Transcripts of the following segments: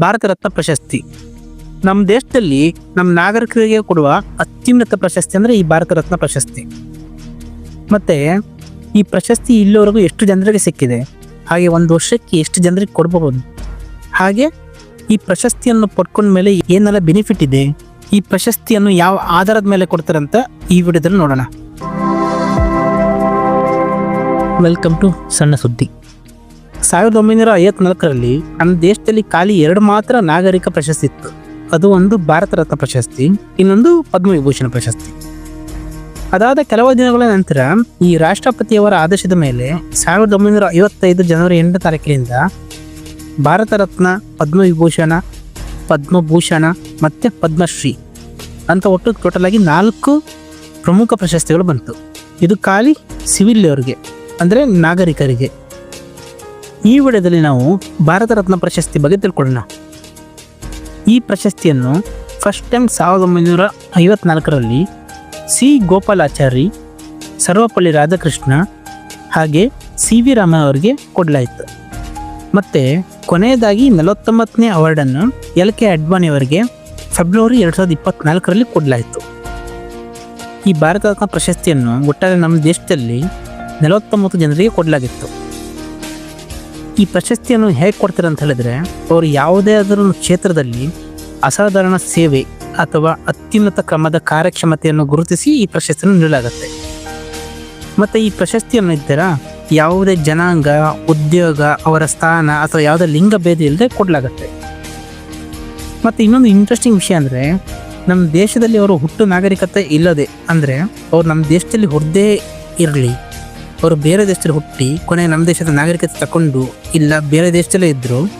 ಭಾರತ ರತ್ನ ಪ್ರಶಸ್ತಿ. ನಮ್ಮ ದೇಶದಲ್ಲಿ ನಮ್ಮ ನಾಗರಿಕರಿಗೆ ಕೊಡುವ ಅತ್ಯುನ್ನತ ಪ್ರಶಸ್ತಿ ಅಂದರೆ ಈ ಭಾರತ ರತ್ನ ಪ್ರಶಸ್ತಿ. ಮತ್ತು ಈ ಪ್ರಶಸ್ತಿ ಇಲ್ಲಿವರೆಗೂ ಎಷ್ಟು ಜನರಿಗೆ ಸಿಕ್ಕಿದೆ? ಹಾಗೆ ಒಂದು ವರ್ಷಕ್ಕೆ ಎಷ್ಟು ಜನರಿಗೆ ಕೊಡಬಹುದು ಹಾಗೆ ಈ ಪ್ರಶಸ್ತಿಯನ್ನು ಪಡ್ಕೊಂಡ ಮೇಲೆ ಏನೆಲ್ಲ ಬೆನಿಫಿಟ್ ಇದೆ? ಈ ಪ್ರಶಸ್ತಿಯನ್ನು ಯಾವ ಆಧಾರದ ಮೇಲೆ ಕೊಡ್ತಾರಂತ ಈ ವಿಡಿಯೋದಲ್ಲಿ ನೋಡೋಣ. ವೆಲ್ಕಮ್ ಟು ಸಣ್ಣ ಸುದ್ದಿ. ಸಾವಿರದ ಒಂಬೈನೂರ ಐವತ್ನಾಲ್ಕರಲ್ಲಿ ನಮ್ಮ ದೇಶದಲ್ಲಿ ಖಾಲಿ ಎರಡು ಮಾತ್ರ ನಾಗರಿಕ ಪ್ರಶಸ್ತಿ ಇತ್ತು ಅದು ಒಂದು ಭಾರತ ರತ್ನ ಪ್ರಶಸ್ತಿ, ಇನ್ನೊಂದು ಪದ್ಮವಿಭೂಷಣ ಪ್ರಶಸ್ತಿ. ಅದಾದ ಕೆಲವು ದಿನಗಳ ನಂತರ ಈ ರಾಷ್ಟ್ರಪತಿಯವರ ಆದೇಶದ ಮೇಲೆ ಸಾವಿರದ ಒಂಬೈನೂರ ಐವತ್ತೈದು ಜನವರಿ ಎಂಟನೇ ತಾರೀಕಿನಿಂದ ಭಾರತ ರತ್ನ, ಪದ್ಮವಿಭೂಷಣ, ಪದ್ಮಭೂಷಣ ಮತ್ತು ಪದ್ಮಶ್ರೀ ಅಂತ ಒಟ್ಟು ಟೋಟಲ್ ನಾಲ್ಕು ಪ್ರಮುಖ ಪ್ರಶಸ್ತಿಗಳು ಬಂತು. ಇದು ಖಾಲಿ ಸಿವಿಲ್ ಅವರಿಗೆ, ಅಂದರೆ ನಾಗರಿಕರಿಗೆ. ಈ ವಿಡಿಯೋದಲ್ಲಿ ನಾವು ಭಾರತ ರತ್ನ ಪ್ರಶಸ್ತಿ ಬಗ್ಗೆ ತಿಳ್ಕೊಳ್ಳೋಣ. ಈ ಪ್ರಶಸ್ತಿಯನ್ನು ಫಸ್ಟ್ ಟೈಮ್ ಸಾವಿರದ ಒಂಬೈನೂರ ಐವತ್ನಾಲ್ಕರಲ್ಲಿ ಸಿ. ಗೋಪಾಲಾಚಾರಿ ಸರ್ವಪಲ್ಲಿ ರಾಧಾಕೃಷ್ಣ ಹಾಗೆ ಸಿ. ವಿ. ರಾಮ ಅವರಿಗೆ ಕೊಡಲಾಯಿತು. ಮತ್ತು ಕೊನೆಯದಾಗಿ ನಲವತ್ತೊಂಬತ್ತನೇ ಅವಾರ್ಡನ್ನು ಎಲ್. ಕೆ. ಅಡ್ವಾಣಿ ಅವರಿಗೆ ಫೆಬ್ರವರಿ ಎರಡು ಸಾವಿರದ ಇಪ್ಪತ್ತ್ನಾಲ್ಕರಲ್ಲಿ ಕೊಡಲಾಯಿತು. ಈ ಭಾರತ ರತ್ನ ಪ್ರಶಸ್ತಿಯನ್ನು ಒಟ್ಟಾರೆ ನಮ್ಮ ದೇಶದಲ್ಲಿ ನಲವತ್ತೊಂಬತ್ತು ಜನರಿಗೆ ಕೊಡಲಾಗಿತ್ತು. ಈ ಪ್ರಶಸ್ತಿಯನ್ನು ಹೇಗೆ ಕೊಡ್ತಾರೆ ಅಂತ ಹೇಳಿದ್ರೆ, ಅವರು ಯಾವುದೇ ಆದರೂ ಕ್ಷೇತ್ರದಲ್ಲಿ ಅಸಾಧಾರಣ ಸೇವೆ ಅಥವಾ ಅತ್ಯುನ್ನತ ಕ್ರಮದ ಕಾರ್ಯಕ್ಷಮತೆಯನ್ನು ಗುರುತಿಸಿ ಈ ಪ್ರಶಸ್ತಿಯನ್ನು ನೀಡಲಾಗುತ್ತೆ. ಮತ್ತು ಈ ಪ್ರಶಸ್ತಿಯನ್ನು ಇದ್ದರ ಯಾವುದೇ ಜನಾಂಗ, ಉದ್ಯೋಗ, ಅವರ ಸ್ಥಾನ ಅಥವಾ ಯಾವುದೇ ಲಿಂಗ ಭೇದ ಇಲ್ಲದೆ ಕೊಡಲಾಗುತ್ತೆ. ಮತ್ತು ಇನ್ನೊಂದು ಇಂಟ್ರೆಸ್ಟಿಂಗ್ ವಿಷಯ ಅಂದರೆ, ನಮ್ಮ ದೇಶದಲ್ಲಿ ಅವರು ಹುಟ್ಟು ನಾಗರಿಕತೆ ಇಲ್ಲದೆ, ಅಂದರೆ ಅವ್ರು ನಮ್ಮ ದೇಶದಲ್ಲಿ ಹುಡ್ದೇ ಇರಲಿ ಅವರು ಬೇರೆ ದೇಶದಲ್ಲಿ ಹುಟ್ಟಿ ಕೊನೆ ನಮ್ಮ ದೇಶದ ನಾಗರಿಕತೆ ತಗೊಂಡು ಇಲ್ಲ ಬೇರೆ ದೇಶದಲ್ಲೇ ಇದ್ದರು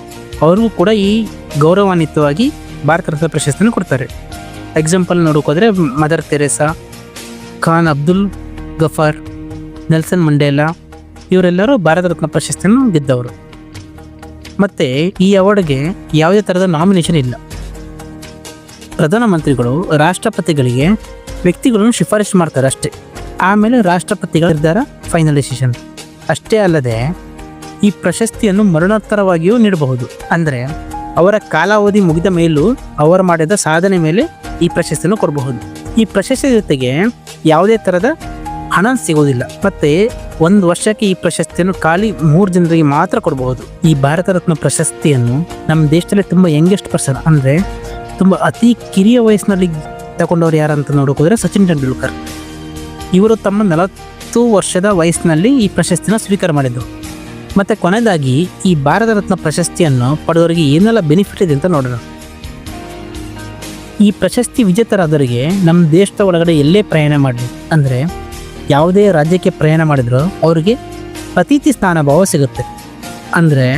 ಅವ್ರಿಗೂ ಕೂಡ ಈ ಗೌರವಾನ್ವಿತವಾಗಿ ಭಾರತ ರತ್ನ ಪ್ರಶಸ್ತಿಯನ್ನು ಕೊಡ್ತಾರೆ. Example ನೋಡೋಕೋದ್ರೆ Mother Teresa Khan Abdul Ghaffar Nelson Mandela ಇವರೆಲ್ಲರೂ ಭಾರತ ರತ್ನ ಪ್ರಶಸ್ತಿಯನ್ನು ಗೆದ್ದವರು. ಮತ್ತು ಈ ಅವಾರ್ಡ್ಗೆ ಯಾವುದೇ ಥರದ ನಾಮಿನೇಷನ್ ಇಲ್ಲ. ಪ್ರಧಾನಮಂತ್ರಿಗಳು, ರಾಷ್ಟ್ರಪತಿಗಳಿಗೆ ವ್ಯಕ್ತಿಗಳನ್ನು ಶಿಫಾರಸು ಮಾಡ್ತಾರೆ ಅಷ್ಟೇ. ಆಮೇಲೆ ರಾಷ್ಟ್ರಪತಿಗಳ ನಿರ್ಧಾರ ಫೈನಲ್ ಡಿಸಿಷನ್ ಅಷ್ಟೇ ಅಲ್ಲದೆ, ಈ ಪ್ರಶಸ್ತಿಯನ್ನು ಮರಣೋತ್ತರವಾಗಿಯೂ ನೀಡಬಹುದು. ಅಂದರೆ, ಅವರ ಕಾಲಾವಧಿ ಮುಗಿದ ಮೇಲೂ ಅವರು ಮಾಡಿದ ಸಾಧನೆ ಮೇಲೆ ಈ ಪ್ರಶಸ್ತಿಯನ್ನು ಕೊಡಬಹುದು. ಈ ಪ್ರಶಸ್ತಿ ಜೊತೆಗೆ ಯಾವುದೇ ಥರದ ಹಣ ಸಿಗೋದಿಲ್ಲ. ಮತ್ತೆ, ಒಂದು ವರ್ಷಕ್ಕೆ ಈ ಪ್ರಶಸ್ತಿಯನ್ನು ಖಾಲಿ ಮೂರು ಜನರಿಗೆ ಮಾತ್ರ ಕೊಡಬಹುದು. ಈ ಭಾರತ ರತ್ನ ಪ್ರಶಸ್ತಿಯನ್ನು ನಮ್ಮ ದೇಶದಲ್ಲಿ ತುಂಬ ಯಂಗೆಸ್ಟ್ ಪರ್ಸನ್, ಅಂದರೆ ತುಂಬ ಅತಿ ಕಿರಿಯ ವಯಸ್ಸಿನಲ್ಲಿ ತಗೊಂಡವ್ರು ಯಾರಂತ ನೋಡೋಕೋದ್ರೆ ಸಚಿನ್ ತೆಂಡೂಲ್ಕರ್. ಇವರು ತಮ್ಮ ನಲವತ್ತು ವರ್ಷದ ವಯಸ್ಸಿನಲ್ಲಿ ಈ ಪ್ರಶಸ್ತಿನ ಸ್ವೀಕಾರ ಮಾಡಿದ್ದು. ಮತ್ತು ಕೊನೆಯದಾಗಿ ಈ ಭಾರತ ರತ್ನ ಪ್ರಶಸ್ತಿಯನ್ನು ಪಡೆದವರಿಗೆ ಏನೆಲ್ಲ ಬೆನಿಫಿಟ್ ಇದೆ ಅಂತ ನೋಡೋಣ. ಈ ಪ್ರಶಸ್ತಿ ವಿಜೇತರಾದವರಿಗೆ ನಮ್ಮ ದೇಶದ ಒಳಗಡೆ ಎಲ್ಲೇ ಪ್ರಯಾಣ ಮಾಡಲಿ, ಅಂದರೆ ಯಾವುದೇ ರಾಜ್ಯಕ್ಕೆ ಪ್ರಯಾಣ ಮಾಡಿದ್ರು ಅವರಿಗೆ ಪ್ರತೀತಿ ಸ್ಥಾನ ಭಾವ ಸಿಗುತ್ತೆ. ಅಂದರೆ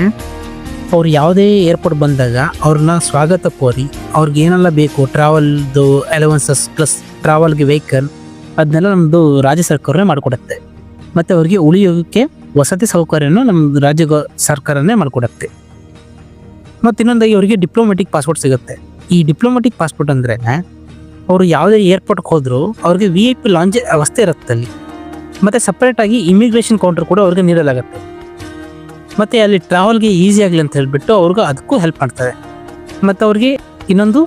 ಅವ್ರು ಯಾವುದೇ ಏರ್ಪೋರ್ಟ್ ಬಂದಾಗ ಅವ್ರನ್ನ ಸ್ವಾಗತ ಕೋರಿ, ಅವ್ರಿಗೆ ಏನೆಲ್ಲ ಬೇಕು ಟ್ರಾವೆಲ್ದು ಅಲವೆನ್ಸಸ್ ಪ್ಲಸ್ ಟ್ರಾವೆಲ್ಗೆ ವೆಹಿಕಲ್ ಅದನ್ನೆಲ್ಲ ನಮ್ಮದು ರಾಜ್ಯ ಸರ್ಕಾರನೇ ಮಾಡಿಕೊಡುತ್ತೆ. ಮತ್ತು ಅವರಿಗೆ ಉಳಿಯೋಕ್ಕೆ ವಸತಿ ಸೌಕರ್ಯನೂ ನಮ್ಮ ರಾಜ್ಯ ಸರ್ಕಾರನೇ ಮಾಡಿಕೊಡುತ್ತೆ. ಮತ್ತು ಇನ್ನೊಂದಾಗಿ ಅವರಿಗೆ ಡಿಪ್ಲೊಮೆಟಿಕ್ ಪಾಸ್ಪೋರ್ಟ್ ಸಿಗುತ್ತೆ. ಈ ಡಿಪ್ಲೊಮೆಟಿಕ್ ಪಾಸ್ಪೋರ್ಟ್ ಅಂದರೆ ಅವರು ಯಾವುದೇ ಏರ್ಪೋರ್ಟ್ಗೆ ಹೋದರೂ ಅವ್ರಿಗೆ ವಿ ಐ ಪಿ ಲಾಂಚ್ ವ್ಯವಸ್ಥೆ ಇರುತ್ತೆ ಅಲ್ಲಿ. ಮತ್ತು ಸಪ್ರೇಟಾಗಿ ಇಮಿಗ್ರೇಷನ್ ಕೌಂಟರ್ ಕೂಡ ಅವ್ರಿಗೆ ನೀಡಲಾಗುತ್ತೆ. ಮತ್ತು ಅಲ್ಲಿ ಟ್ರಾವೆಲ್ಗೆ ಈಸಿ ಆಗಲಿ ಅಂತ ಹೇಳಿಬಿಟ್ಟು ಅವ್ರಿಗೂ ಅದಕ್ಕೂ ಹೆಲ್ಪ್ ಮಾಡ್ತಾರೆ. ಮತ್ತು ಅವ್ರಿಗೆ ಇನ್ನೊಂದು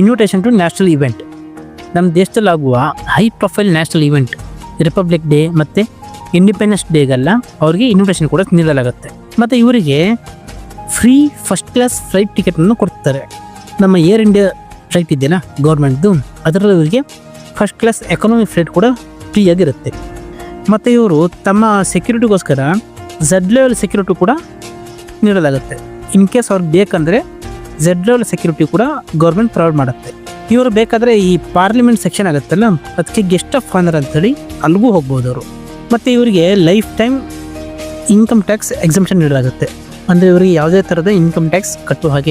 ಇನ್ವಿಟೇಷನ್ ಟು ನ್ಯಾಷನಲ್ ಇವೆಂಟ್ ನಮ್ಮ ದೇಶದಲ್ಲಾಗುವ high profile national event republic day ಮತ್ತು ಇಂಡಿಪೆಂಡೆನ್ಸ್ ಡೇಗೆಲ್ಲ ಅವ್ರಿಗೆ ಇನ್ವಿಟೇಷನ್ ಕೂಡ ನೀಡಲಾಗುತ್ತೆ. ಮತ್ತು ಇವರಿಗೆ ಫ್ರೀ ಫಸ್ಟ್ ಕ್ಲಾಸ್ ಫ್ಲೈಟ್ ಟಿಕೆಟನ್ನು ಕೊಡ್ತಾರೆ. ನಮ್ಮ ಏರ್ ಇಂಡಿಯಾ ಫ್ಲೈಟ್ ಇದೆಯಲ್ಲ ಗೌರ್ಮೆಂಟ್ದು ಅದರಲ್ಲಿ ಇವರಿಗೆ ಫಸ್ಟ್ ಕ್ಲಾಸ್ ಎಕಾನಮಿ ಫ್ಲೈಟ್ ಕೂಡ ಫ್ರೀಯಾಗಿರುತ್ತೆ ಮತ್ತು ಇವರು ತಮ್ಮ ಸೆಕ್ಯೂರಿಟಿಗೋಸ್ಕರ ಝಡ್ ಲೆವೆಲ್ ಸೆಕ್ಯೂರಿಟಿ ಕೂಡ ನೀಡಲಾಗುತ್ತೆ. ಇನ್ ಕೇಸ್ ಅವ್ರಿಗೆ ಬೇಕಂದರೆ ಝೆಡ್ ಲೆವೆಲ್ ಸೆಕ್ಯೂರಿಟಿ ಕೂಡ ಗೌರ್ಮೆಂಟ್ ಪ್ರೊವೈಡ್ ಮಾಡುತ್ತೆ. ಇವರು ಬೇಕಾದರೆ ಈ ಪಾರ್ಲಿಮೆಂಟ್ ಸೆಕ್ಷನ್ ಆಗುತ್ತಲ್ಲ? ಅದಕ್ಕೆ ಗೆಸ್ಟ್ ಆಫ್ ಆನರ್ ಅಂತೇಳಿ ಅಲ್ಲಿಗೂ ಹೋಗ್ಬೋದು ಅವರು. ಮತ್ತು ಇವರಿಗೆ life time income tax exemption ನೀಡಲಾಗುತ್ತೆ. ಅಂದರೆ ಇವರಿಗೆ ಯಾವುದೇ ಥರದ ಇನ್ಕಮ್ ಟ್ಯಾಕ್ಸ್ ಕಟ್ಟುವ ಹಾಗೆ